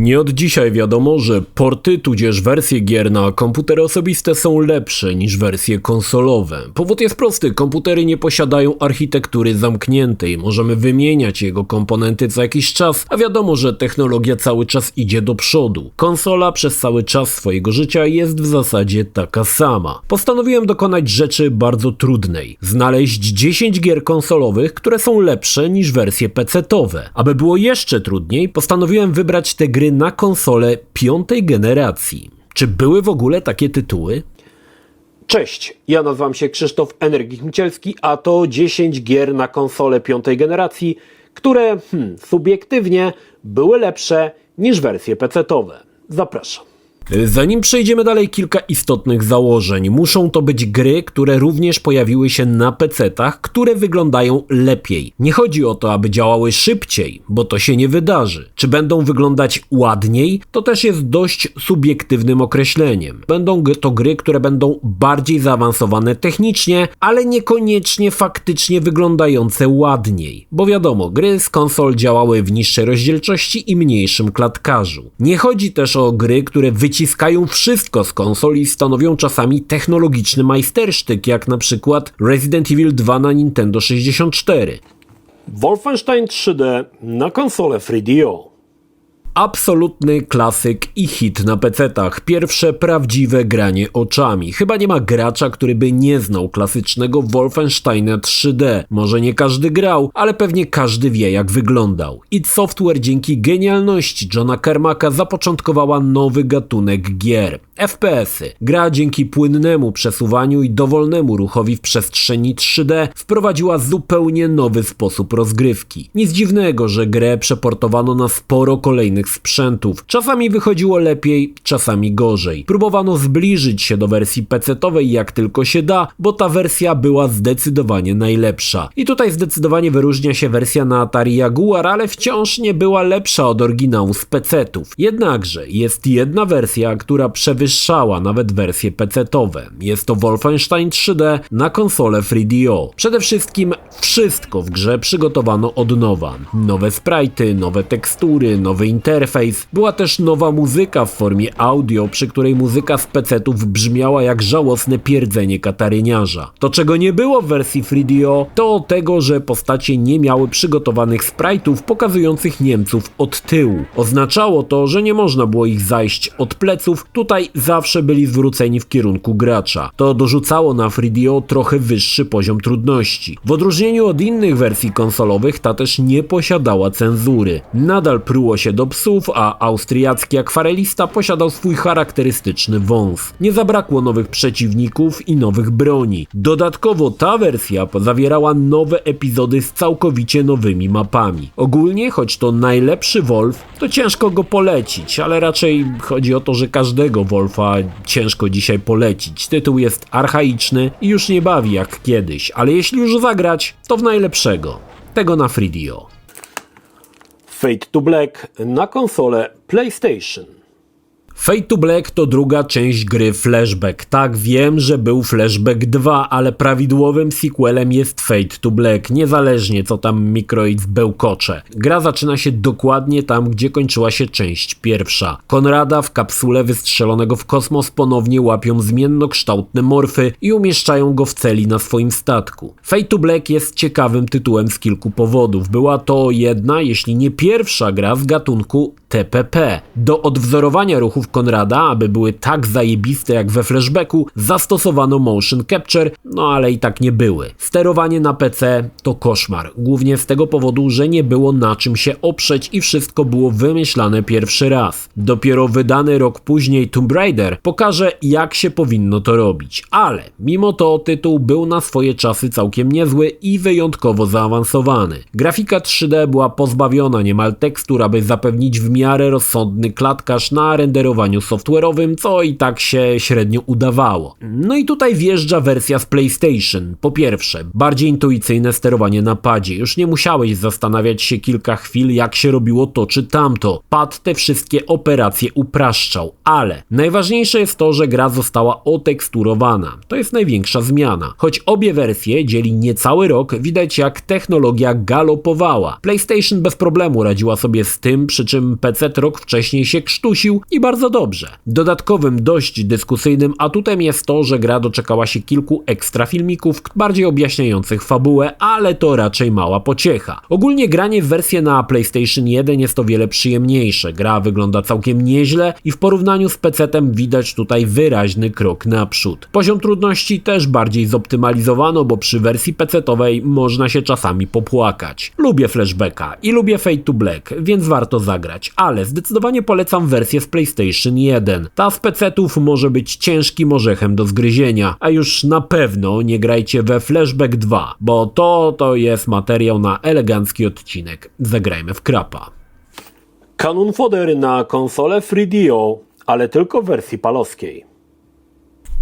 Nie od dzisiaj wiadomo, że porty tudzież wersje gier na komputery osobiste są lepsze niż wersje konsolowe. Powód jest prosty, komputery nie posiadają architektury zamkniętej, możemy wymieniać jego komponenty co jakiś czas, a wiadomo, że technologia cały czas idzie do przodu. Konsola przez cały czas swojego życia jest w zasadzie taka sama. Postanowiłem dokonać rzeczy bardzo trudnej. Znaleźć 10 gier konsolowych, które są lepsze niż wersje PC-towe. Aby było jeszcze trudniej, postanowiłem wybrać te gry na konsole piątej generacji. Czy były w ogóle takie tytuły? Cześć, ja nazywam się Krzysztof Energik Micielski, a to 10 gier na konsole piątej generacji, które hmm, subiektywnie były lepsze niż wersje PC-towe. Zapraszam. Zanim przejdziemy dalej, kilka istotnych założeń. Muszą to być gry, które również pojawiły się na PC-tach, które wyglądają lepiej. Nie chodzi o to, aby działały szybciej, bo to się nie wydarzy. Czy będą wyglądać ładniej? To też jest dość subiektywnym określeniem. Będą to gry, które będą bardziej zaawansowane technicznie, ale niekoniecznie faktycznie wyglądające ładniej. Bo wiadomo, gry z konsol działały w niższej rozdzielczości i mniejszym klatkarzu. Nie chodzi też o gry, które wyciągają wyciskają wszystko z konsol i stanowią czasami technologiczny majstersztyk, jak na przykład Resident Evil 2 na Nintendo 64. Wolfenstein 3D na konsolę 3DO. Absolutny klasyk i hit na PC-tach. Pierwsze prawdziwe granie oczami. Chyba nie ma gracza, który by nie znał klasycznego Wolfensteina 3D. Może nie każdy grał, ale pewnie każdy wie jak wyglądał. id Software dzięki genialności Johna Carmacka zapoczątkowała nowy gatunek gier. FPS-y. Gra dzięki płynnemu przesuwaniu i dowolnemu ruchowi w przestrzeni 3D wprowadziła zupełnie nowy sposób rozgrywki. Nic dziwnego, że grę przeportowano na sporo kolejnych sprzętów. Czasami wychodziło lepiej, czasami gorzej. Próbowano zbliżyć się do wersji PC-towej jak tylko się da, bo ta wersja była zdecydowanie najlepsza. I tutaj zdecydowanie wyróżnia się wersja na Atari Jaguar, ale wciąż nie była lepsza od oryginału z PC-ów. Jednakże jest jedna wersja, która przewyższa wywyższała nawet wersje PC-towe. Jest to Wolfenstein 3D na konsolę 3DO. Przede wszystkim wszystko w grze przygotowano od nowa. Nowe sprite'y, nowe tekstury, nowy Była też nowa muzyka w formie audio, przy której muzyka z PC-ów brzmiała jak żałosne pierdzenie kataryniarza. To czego nie było w wersji 3DO, to tego, że postacie nie miały przygotowanych sprite'ów pokazujących Niemców od tyłu. Oznaczało to, że nie można było ich zajść od pleców, tutaj zawsze byli zwróceni w kierunku gracza. To dorzucało na 3DO trochę wyższy poziom trudności. W odróżnieniu od innych wersji konsolowych ta też nie posiadała cenzury. Nadal pruło się do psów, a austriacki akwarelista posiadał swój charakterystyczny wąs. Nie zabrakło nowych przeciwników i nowych broni. Dodatkowo ta wersja zawierała nowe epizody z całkowicie nowymi mapami. Ogólnie, choć to najlepszy Wolf, to ciężko go polecić, ale raczej chodzi o to, że każdego Wolf Wolfa ciężko dzisiaj polecić. Tytuł jest archaiczny i już nie bawi jak kiedyś, ale jeśli już zagrać, to w najlepszego. Tego na FreeDio. Fate to Black na konsolę PlayStation. Fate to Black to druga część gry Flashback. Tak, wiem, że był Flashback 2, ale prawidłowym sequelem jest Fate to Black, niezależnie co tam Microids bełkocze. Gra zaczyna się dokładnie tam, gdzie kończyła się część pierwsza. Konrada w kapsule wystrzelonego w kosmos ponownie łapią zmiennokształtne morfy i umieszczają go w celi na swoim statku. Fate to Black jest ciekawym tytułem z kilku powodów. Była to jedna, jeśli nie pierwsza gra z gatunku TPP. Do odwzorowania ruchów Konrada, aby były tak zajebiste jak we flashbacku, zastosowano motion capture, no ale i tak nie były. Sterowanie na PC to koszmar, głównie z tego powodu, że nie było na czym się oprzeć i wszystko było wymyślane pierwszy raz. Dopiero wydany rok później Tomb Raider pokaże jak się powinno to robić, ale mimo to tytuł był na swoje czasy całkiem niezły i wyjątkowo zaawansowany. Grafika 3D była pozbawiona niemal tekstur, aby zapewnić w miarę rozsądny klatkarz na renderowanie sterowaniu software'owym, co i tak się średnio udawało. No i tutaj wjeżdża wersja z PlayStation. Po pierwsze, bardziej intuicyjne sterowanie na padzie. Już nie musiałeś zastanawiać się kilka chwil, jak się robiło to czy tamto. Pad te wszystkie operacje upraszczał, ale najważniejsze jest to, że gra została oteksturowana. To jest największa zmiana. Choć obie wersje dzieli niecały rok, widać jak technologia galopowała. PlayStation bez problemu radziła sobie z tym, przy czym PC rok wcześniej się krztusił i bardzo dobrze. Dodatkowym, dość dyskusyjnym atutem jest to, że gra doczekała się kilku ekstra filmików, bardziej objaśniających fabułę, ale to raczej mała pociecha. Ogólnie granie w wersję na PlayStation 1 jest o wiele przyjemniejsze. Gra wygląda całkiem nieźle i w porównaniu z PC-tem widać tutaj wyraźny krok naprzód. Poziom trudności też bardziej zoptymalizowano, bo przy wersji PC-towej można się czasami popłakać. Lubię flashbacka i lubię Fade to Black, więc warto zagrać, ale zdecydowanie polecam wersję z PlayStation 1. Ta z PC-ów może być ciężkim orzechem do zgryzienia, a już na pewno nie grajcie we Flashback 2, bo to to jest materiał na elegancki odcinek. Zagrajmy w krapa. Canon Fodder na konsolę 3DO, ale tylko w wersji palowskiej.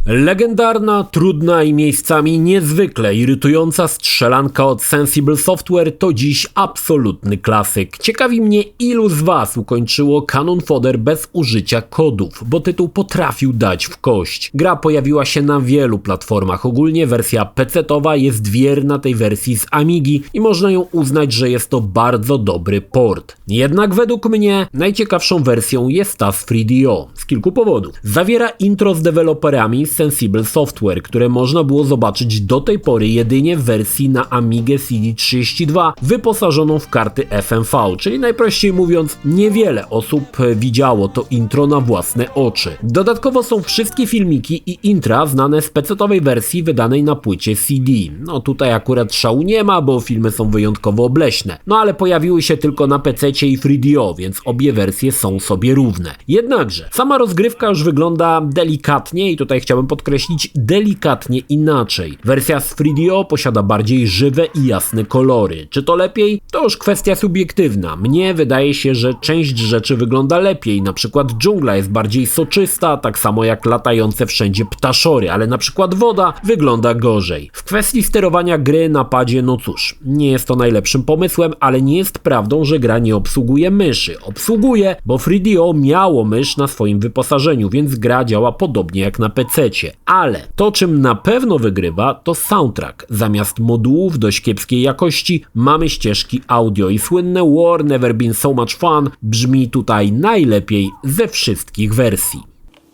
Legendarna, trudna i miejscami niezwykle irytująca strzelanka od Sensible Software to dziś absolutny klasyk. Ciekawi mnie ilu z Was ukończyło Canon Fodder bez użycia kodów, bo tytuł potrafił dać w kość. Gra pojawiła się na wielu platformach, ogólnie wersja PC-towa jest wierna tej wersji z Amigi i można ją uznać, że jest to bardzo dobry port. Jednak według mnie najciekawszą wersją jest ta z 3DO, z kilku powodów. Zawiera intro z deweloperami Sensible Software, które można było zobaczyć do tej pory jedynie w wersji na Amigę CD32 wyposażoną w karty FMV, czyli najprościej mówiąc niewiele osób widziało to intro na własne oczy. Dodatkowo są wszystkie filmiki i intra znane z pecetowej wersji wydanej na płycie CD. No tutaj akurat szału nie ma, bo filmy są wyjątkowo obleśne. No ale pojawiły się tylko na PC i 3DO, więc obie wersje są sobie równe. Jednakże sama rozgrywka już wygląda delikatnie i tutaj chciałbym podkreślić delikatnie inaczej. Wersja z 3DO posiada bardziej żywe i jasne kolory. Czy to lepiej? To już kwestia subiektywna. Mnie wydaje się, że część rzeczy wygląda lepiej. Na przykład dżungla jest bardziej soczysta, tak samo jak latające wszędzie ptaszory, ale na przykład woda wygląda gorzej. W kwestii sterowania gry na padzie, no cóż, nie jest to najlepszym pomysłem, ale nie jest prawdą, że gra nie obsługuje myszy. Obsługuje, bo 3DO miało mysz na swoim wyposażeniu, więc gra działa podobnie jak na PC. Ale to, czym na pewno wygrywa, to soundtrack. Zamiast modułów dość kiepskiej jakości mamy ścieżki audio i słynne War Never Been So Much Fun brzmi tutaj najlepiej ze wszystkich wersji.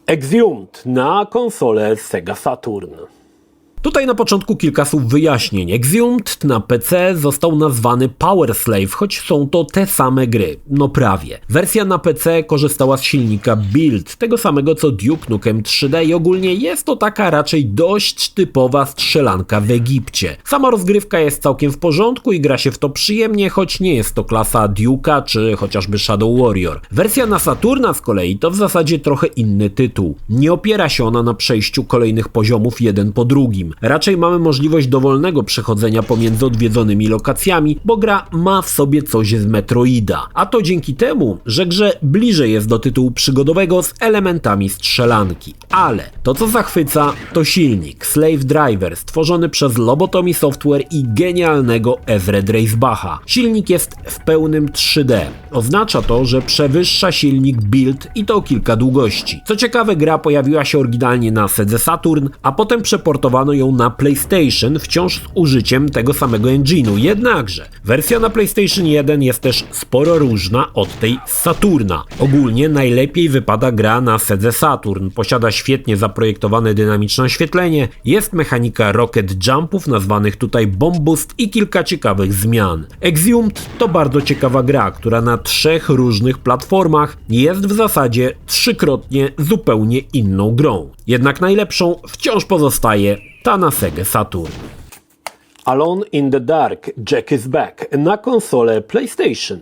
Exhumed na konsolę Sega Saturn. Tutaj na początku kilka słów wyjaśnień. Exhumed na PC został nazwany Power Slave, choć są to te same gry. No prawie. Wersja na PC korzystała z silnika Build, tego samego co Duke Nukem 3D i ogólnie jest to taka raczej dość typowa strzelanka w Egipcie. Sama rozgrywka jest całkiem w porządku i gra się w to przyjemnie, choć nie jest to klasa Duke'a czy chociażby Shadow Warrior. Wersja na Saturna z kolei to w zasadzie trochę inny tytuł. Nie opiera się ona na przejściu kolejnych poziomów jeden po drugim. Raczej mamy możliwość dowolnego przechodzenia pomiędzy odwiedzonymi lokacjami, bo gra ma w sobie coś z Metroida. A to dzięki temu, że grze bliżej jest do tytułu przygodowego z elementami strzelanki. Ale to co zachwyca to silnik Slave Driver stworzony przez Lobotomy Software i genialnego Ezra Dreisbacha. Silnik jest w pełnym 3D. Oznacza to, że przewyższa silnik Build i to kilka długości. Co ciekawe gra pojawiła się oryginalnie na Sedze Saturn, a potem przeportowano ją na PlayStation wciąż z użyciem tego samego engine'u. Jednakże wersja na PlayStation 1 jest też sporo różna od tej z Saturna. Ogólnie najlepiej wypada gra na Sedze Saturn. Posiada świetnie zaprojektowane dynamiczne oświetlenie, jest mechanika rocket jumpów nazwanych tutaj bomb boost i kilka ciekawych zmian. Exhumed to bardzo ciekawa gra, która na trzech różnych platformach jest w zasadzie trzykrotnie zupełnie inną grą. Jednak najlepszą wciąż pozostaje ta na Sega Saturn. Alone in the Dark Jack is Back na konsolę PlayStation.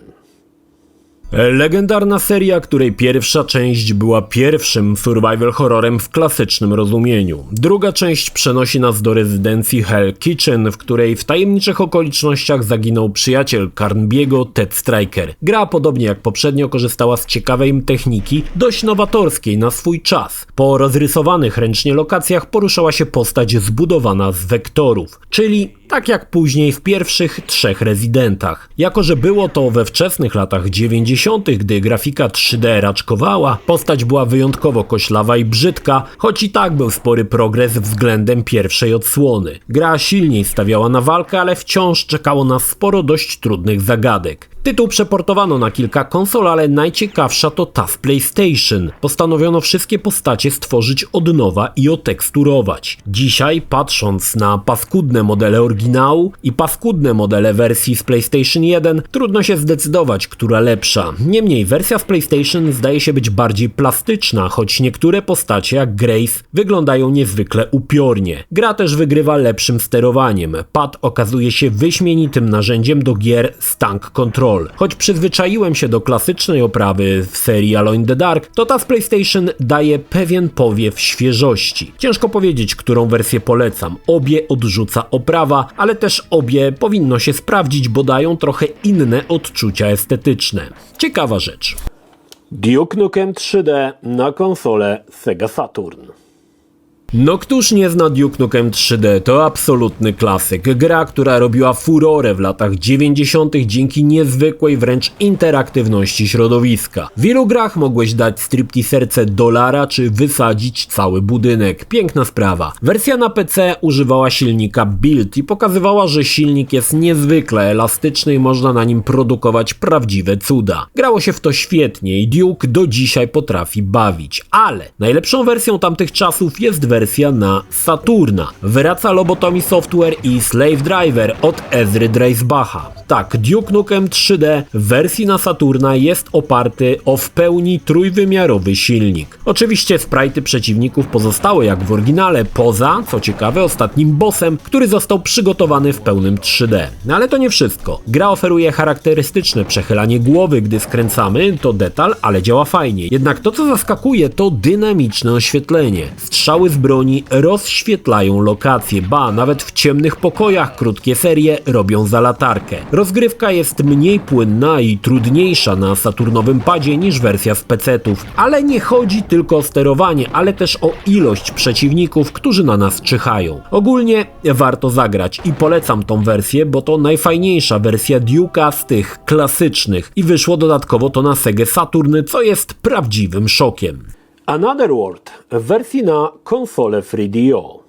Legendarna seria, której pierwsza część była pierwszym survival horrorem w klasycznym rozumieniu. Druga część przenosi nas do rezydencji Hell Kitchen, w której w tajemniczych okolicznościach zaginął przyjaciel Carnbiego, Ted Striker. Gra, podobnie jak poprzednio, korzystała z ciekawej techniki, dość nowatorskiej na swój czas. Po rozrysowanych ręcznie lokacjach poruszała się postać zbudowana z wektorów, czyli tak jak później w pierwszych trzech rezydentach. Jako, że było to we wczesnych latach 90., gdy grafika 3D raczkowała, postać była wyjątkowo koślawa i brzydka, choć i tak był spory progres względem pierwszej odsłony. Gra silniej stawiała na walkę, ale wciąż czekało nas sporo dość trudnych zagadek. Tytuł przeportowano na kilka konsol, ale najciekawsza to ta z PlayStation. Postanowiono wszystkie postacie stworzyć od nowa i oteksturować. Dzisiaj, patrząc na paskudne modele oryginału i paskudne modele wersji z PlayStation 1, trudno się zdecydować, która lepsza. Niemniej wersja z PlayStation zdaje się być bardziej plastyczna, choć niektóre postacie jak Grace wyglądają niezwykle upiornie. Gra też wygrywa lepszym sterowaniem. Pad okazuje się wyśmienitym narzędziem do gier z tank Choć przyzwyczaiłem się do klasycznej oprawy w serii Alone in the Dark, to ta z PlayStation daje pewien powiew świeżości. Ciężko powiedzieć, którą wersję polecam. Obie odrzuca oprawa, ale też obie powinno się sprawdzić, bo dają trochę inne odczucia estetyczne. Ciekawa rzecz. Duke Nukem 3D na konsolę Sega Saturn. No któż nie zna Duke Nukem 3D? To absolutny klasyk. Gra, która robiła furorę w latach 90. dzięki niezwykłej wręcz interaktywności środowiska. W wielu grach mogłeś dać stripteaserce dolara czy wysadzić cały budynek. Piękna sprawa. Wersja na PC używała silnika Build i pokazywała, że silnik jest niezwykle elastyczny i można na nim produkować prawdziwe cuda. Grało się w to świetnie i Duke do dzisiaj potrafi bawić. Ale najlepszą wersją tamtych czasów jest wersja wersja na Saturna. Wraca Lobotomi Software i Slave Driver od Ezry Dreisbacha. Tak, Duke Nukem 3D w wersji na Saturna jest oparty o w pełni trójwymiarowy silnik. Oczywiście sprite przeciwników pozostały jak w oryginale, poza, co ciekawe, ostatnim bossem, który został przygotowany w pełnym 3D. No ale to nie wszystko. Gra oferuje charakterystyczne przechylanie głowy, gdy skręcamy, to detal, ale działa fajnie. Jednak to co zaskakuje to dynamiczne oświetlenie. Strzały z broni rozświetlają lokacje, ba, nawet w ciemnych pokojach krótkie serie robią za latarkę. Rozgrywka jest mniej płynna i trudniejsza na Saturnowym padzie niż wersja z PC-ów, ale nie chodzi tylko o sterowanie, ale też o ilość przeciwników, którzy na nas czyhają. Ogólnie warto zagrać i polecam tą wersję, bo to najfajniejsza wersja Duke'a z tych klasycznych i wyszło dodatkowo to na Sega Saturn, co jest prawdziwym szokiem. Another World w wersji na konsolę 3DO.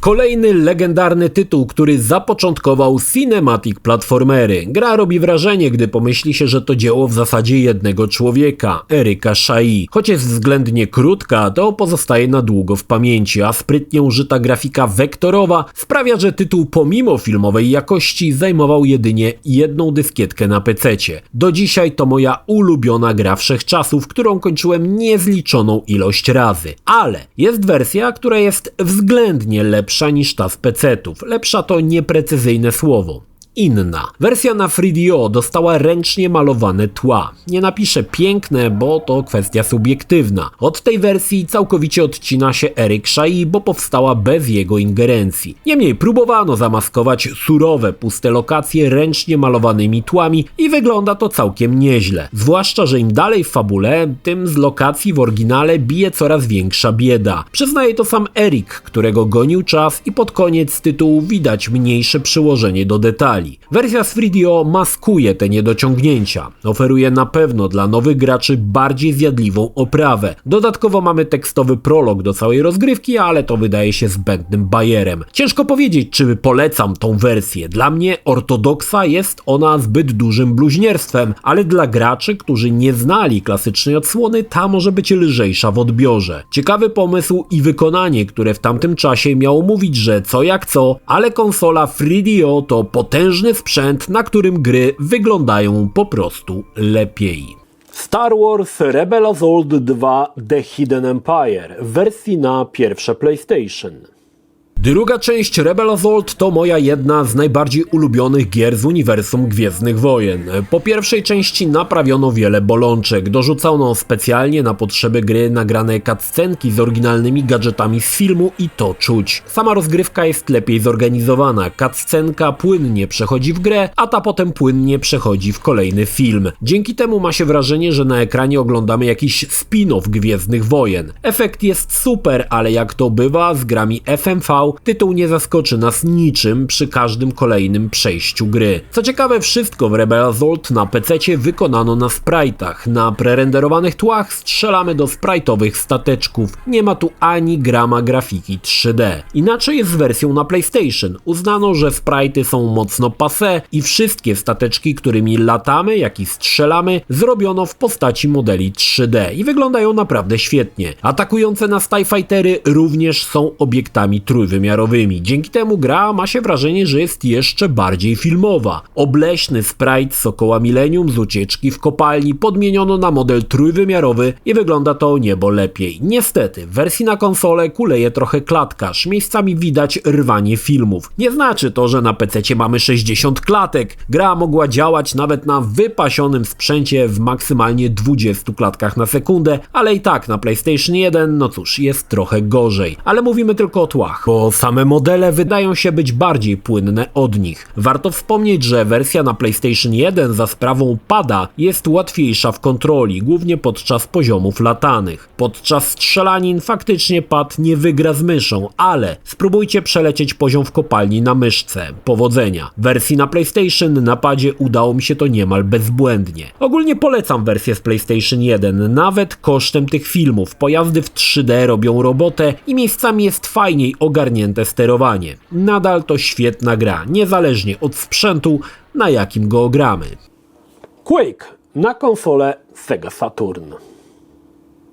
Kolejny legendarny tytuł, który zapoczątkował cinematic platformery. Gra robi wrażenie, gdy pomyśli się, że to dzieło w zasadzie jednego człowieka, Eryka Shai. Choć jest względnie krótka, to pozostaje na długo w pamięci, a sprytnie użyta grafika wektorowa sprawia, że tytuł pomimo filmowej jakości zajmował jedynie jedną dyskietkę na pececie. Do dzisiaj to moja ulubiona gra wszechczasów, którą kończyłem niezliczoną ilość razy. Ale jest wersja, która jest względnie lepsza lepsza niż ta z PC-ów. Lepsza to nieprecyzyjne słowo inna. Wersja na FreeDO dostała ręcznie malowane tła. Nie napiszę piękne, bo to kwestia subiektywna. Od tej wersji całkowicie odcina się Eric Shai, bo powstała bez jego ingerencji. Niemniej próbowano zamaskować surowe, puste lokacje ręcznie malowanymi tłami i wygląda to całkiem nieźle. Zwłaszcza, że im dalej w fabule, tym z lokacji w oryginale bije coraz większa bieda. Przyznaje to sam Eric, którego gonił czas i pod koniec tytułu widać mniejsze przyłożenie do detali. Wersja z FreeDO maskuje te niedociągnięcia. Oferuje na pewno dla nowych graczy bardziej zjadliwą oprawę. Dodatkowo mamy tekstowy prolog do całej rozgrywki, ale to wydaje się zbędnym bajerem. Ciężko powiedzieć, czy polecam tą wersję. Dla mnie ortodoksa jest ona zbyt dużym bluźnierstwem, ale dla graczy, którzy nie znali klasycznej odsłony, ta może być lżejsza w odbiorze. Ciekawy pomysł i wykonanie, które w tamtym czasie miało mówić, że co jak co, ale konsola FreeDO to potężny potężny sprzęt, na którym gry wyglądają po prostu lepiej. Star Wars Rebel Assault 2 The Hidden Empire w wersji na pierwsze PlayStation. Druga część Rebel Assault to moja jedna z najbardziej ulubionych gier z uniwersum Gwiezdnych Wojen. Po pierwszej części naprawiono wiele bolączek, dorzucono specjalnie na potrzeby gry nagrane cutscenki z oryginalnymi gadżetami z filmu i to czuć. Sama rozgrywka jest lepiej zorganizowana, cutscenka płynnie przechodzi w grę, a ta potem płynnie przechodzi w kolejny film. Dzięki temu ma się wrażenie, że na ekranie oglądamy jakiś spin-off Gwiezdnych Wojen. Efekt jest super, ale jak to bywa z grami FMV, tytuł nie zaskoczy nas niczym przy każdym kolejnym przejściu gry. Co ciekawe, wszystko w Rebel Assault na PC wykonano na sprite'ach. Na prerenderowanych tłach strzelamy do sprite'owych stateczków. Nie ma tu ani grama grafiki 3D. Inaczej jest z wersją na PlayStation. Uznano, że sprite'y są mocno passe i wszystkie stateczki, którymi latamy, jak i strzelamy, zrobiono w postaci modeli 3D i wyglądają naprawdę świetnie. Atakujące nas TIE Fightery również są obiektami trójwymiarowymi. Dzięki temu gra ma się wrażenie, że jest jeszcze bardziej filmowa. Obleśny sprite Sokoła Millennium z ucieczki w kopalni podmieniono na model trójwymiarowy i wygląda to niebo lepiej. Niestety, w wersji na konsolę kuleje trochę klatkarz, miejscami widać rwanie filmów. Nie znaczy to, że na PC mamy 60 klatek. Gra mogła działać nawet na wypasionym sprzęcie w maksymalnie 20 klatkach na sekundę, ale i tak na PlayStation 1, no cóż, jest trochę gorzej. Ale mówimy tylko o tłach, bo same modele wydają się być bardziej płynne od nich. Warto wspomnieć, że wersja na PlayStation 1 za sprawą pada jest łatwiejsza w kontroli, głównie podczas poziomów latanych. Podczas strzelanin faktycznie pad nie wygra z myszą, ale spróbujcie przelecieć poziom w kopalni na myszce. Powodzenia. Wersji na PlayStation na padzie udało mi się to niemal bezbłędnie. Ogólnie polecam wersję z PlayStation 1, nawet kosztem tych filmów. Pojazdy w 3D robią robotę i miejscami jest fajniej ogarnięte sterowanie. Nadal to świetna gra, niezależnie od sprzętu, na jakim go gramy. Quake na konsolę Sega Saturn.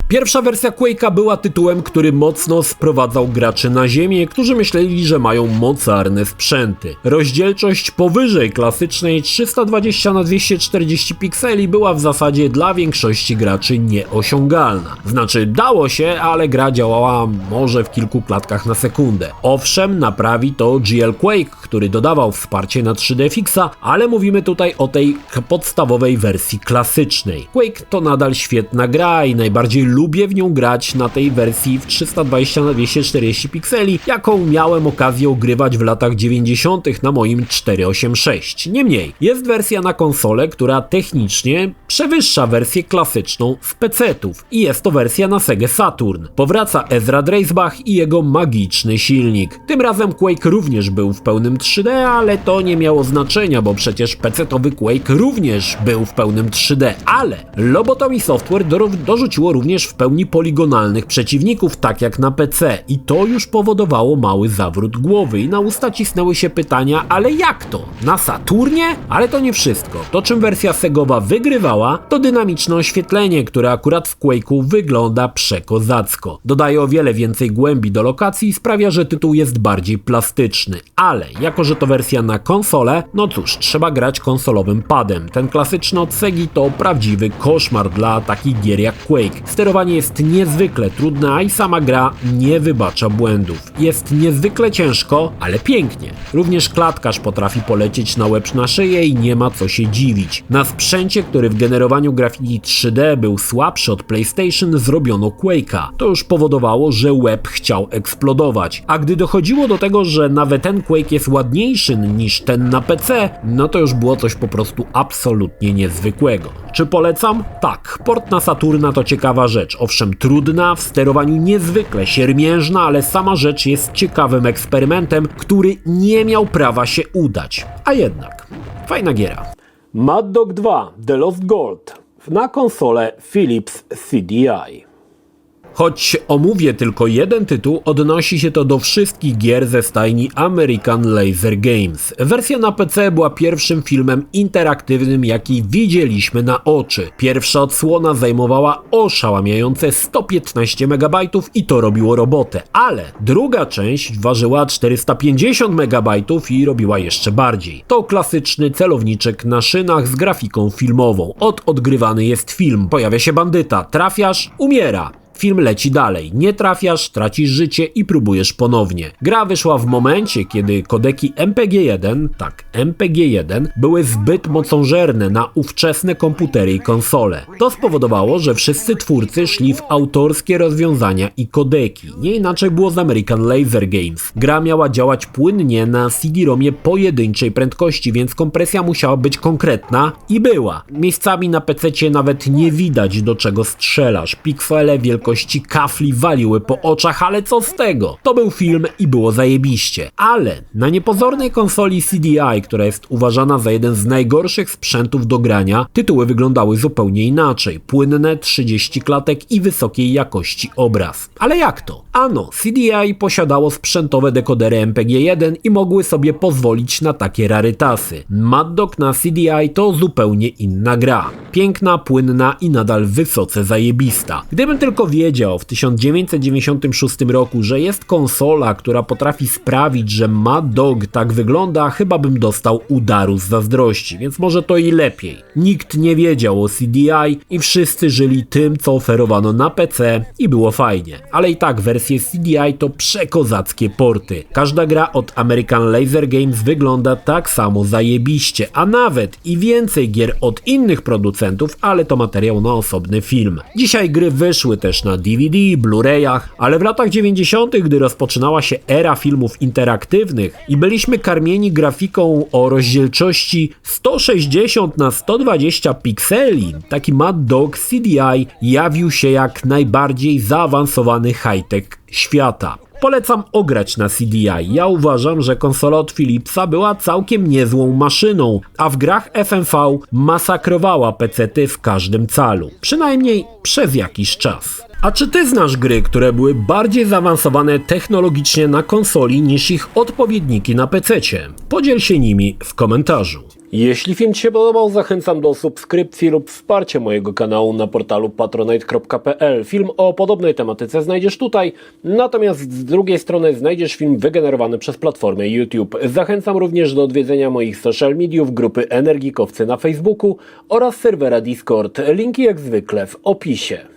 Pierwsza wersja Quake'a była tytułem, który mocno sprowadzał graczy na ziemię, którzy myśleli, że mają mocarne sprzęty. Rozdzielczość powyżej klasycznej 320 na 240 pikseli była w zasadzie dla większości graczy nieosiągalna. Znaczy dało się, ale gra działała może w kilku klatkach na sekundę. Owszem, naprawi to GL Quake, który dodawał wsparcie na 3D Fixa, ale mówimy tutaj o tej podstawowej wersji klasycznej. Quake to nadal świetna gra i najbardziej lubię w nią grać na tej wersji w 320 na 240 pikseli, jaką miałem okazję ogrywać w latach 90. na moim 486. Niemniej, jest wersja na konsolę, która technicznie przewyższa wersję klasyczną z PC-ów i jest to wersja na Sega Saturn. Powraca Ezra Dreisbach i jego magiczny silnik. Tym razem Quake również był w pełnym 3D, ale to nie miało znaczenia, bo przecież PC-towy Quake również był w pełnym 3D, ale Lobotomy Software do dorzuciło również w pełni poligonalnych przeciwników, tak jak na PC. I to już powodowało mały zawrót głowy i na usta cisnęły się pytania, ale jak to? Na Saturnie? Ale to nie wszystko. To czym wersja Segowa wygrywała, to dynamiczne oświetlenie, które akurat w Quake'u wygląda przekozacko. Dodaje o wiele więcej głębi do lokacji i sprawia, że tytuł jest bardziej plastyczny. Ale jako, że to wersja na konsolę, no cóż, trzeba grać konsolowym padem. Ten klasyczny od Segi to prawdziwy koszmar dla takich gier jak Quake. Jest niezwykle trudne, a i sama gra nie wybacza błędów. Jest niezwykle ciężko, ale pięknie. Również klatkarz potrafi polecieć na łeb na szyję i nie ma co się dziwić. Na sprzęcie, który w generowaniu grafiki 3D był słabszy od PlayStation, zrobiono Quake'a. To już powodowało, że łeb chciał eksplodować. A gdy dochodziło do tego, że nawet ten Quake jest ładniejszy niż ten na PC, no to już było coś po prostu absolutnie niezwykłego. Czy polecam? Tak, port na Saturna to ciekawa rzecz. Owszem, trudna, w sterowaniu niezwykle siermiężna, ale sama rzecz jest ciekawym eksperymentem, który nie miał prawa się udać. A jednak, fajna giera. Mad Dog 2 The Lost Gold na konsolę Philips CDI. Choć omówię tylko jeden tytuł, odnosi się to do wszystkich gier ze stajni American Laser Games. Wersja na PC była pierwszym filmem interaktywnym, jaki widzieliśmy na oczy. Pierwsza odsłona zajmowała oszałamiające 115 MB i to robiło robotę, ale druga część ważyła 450 MB i robiła jeszcze bardziej. To klasyczny celowniczek na szynach z grafiką filmową. Od odgrywany jest film, pojawia się bandyta, trafiasz, umiera. Film leci dalej. Nie trafiasz, tracisz życie i próbujesz ponownie. Gra wyszła w momencie, kiedy kodeki MPG-1, tak, MPG-1, były zbyt mocążerne na ówczesne komputery i konsole. To spowodowało, że wszyscy twórcy szli w autorskie rozwiązania i kodeki. Nie inaczej było z American Laser Games. Gra miała działać płynnie na CD-ROMie pojedynczej prędkości, więc kompresja musiała być konkretna i była. Miejscami na PC nawet nie widać do czego strzelasz. Piksele wielkości kafli waliły po oczach, ale co z tego? To był film i było zajebiście. Ale na niepozornej konsoli CDI, która jest uważana za jeden z najgorszych sprzętów do grania, tytuły wyglądały zupełnie inaczej. Płynne 30 klatek i wysokiej jakości obraz. Ale jak to? Ano, CDI posiadało sprzętowe dekodery MPG-1 i mogły sobie pozwolić na takie rarytasy. Mad Dog na CDI to zupełnie inna gra. Piękna, płynna i nadal wysoce zajebista. Gdybym tylko wiedział w 1996 roku, że jest konsola, która potrafi sprawić, że Mad Dog tak wygląda, chyba bym dostał udaru z zazdrości, więc może to i lepiej. Nikt nie wiedział o CDI i wszyscy żyli tym, co oferowano na PC i było fajnie. Ale i tak wersje CDI to przekozackie porty. Każda gra od American Laser Games wygląda tak samo zajebiście, a nawet i więcej gier od innych producentów, ale to materiał na osobny film. Dzisiaj gry wyszły też na DVD, Blu-rayach, ale w latach 90., gdy rozpoczynała się era filmów interaktywnych i byliśmy karmieni grafiką o rozdzielczości 160 na 120 pikseli, taki Mad Dog CDI jawił się jak najbardziej zaawansowany high-tech świata. Polecam ograć na CDI. Ja uważam, że konsola od Philipsa była całkiem niezłą maszyną, a w grach FMV masakrowała pecety w każdym calu. Przynajmniej przez jakiś czas. A czy ty znasz gry, które były bardziej zaawansowane technologicznie na konsoli niż ich odpowiedniki na PC? Podziel się nimi w komentarzu. Jeśli film Ci się podobał, zachęcam do subskrypcji lub wsparcia mojego kanału na portalu patronite.pl. Film o podobnej tematyce znajdziesz tutaj, natomiast z drugiej strony znajdziesz film wygenerowany przez platformę YouTube. Zachęcam również do odwiedzenia moich social mediów, grupy Energikowcy na Facebooku oraz serwera Discord. Linki jak zwykle w opisie.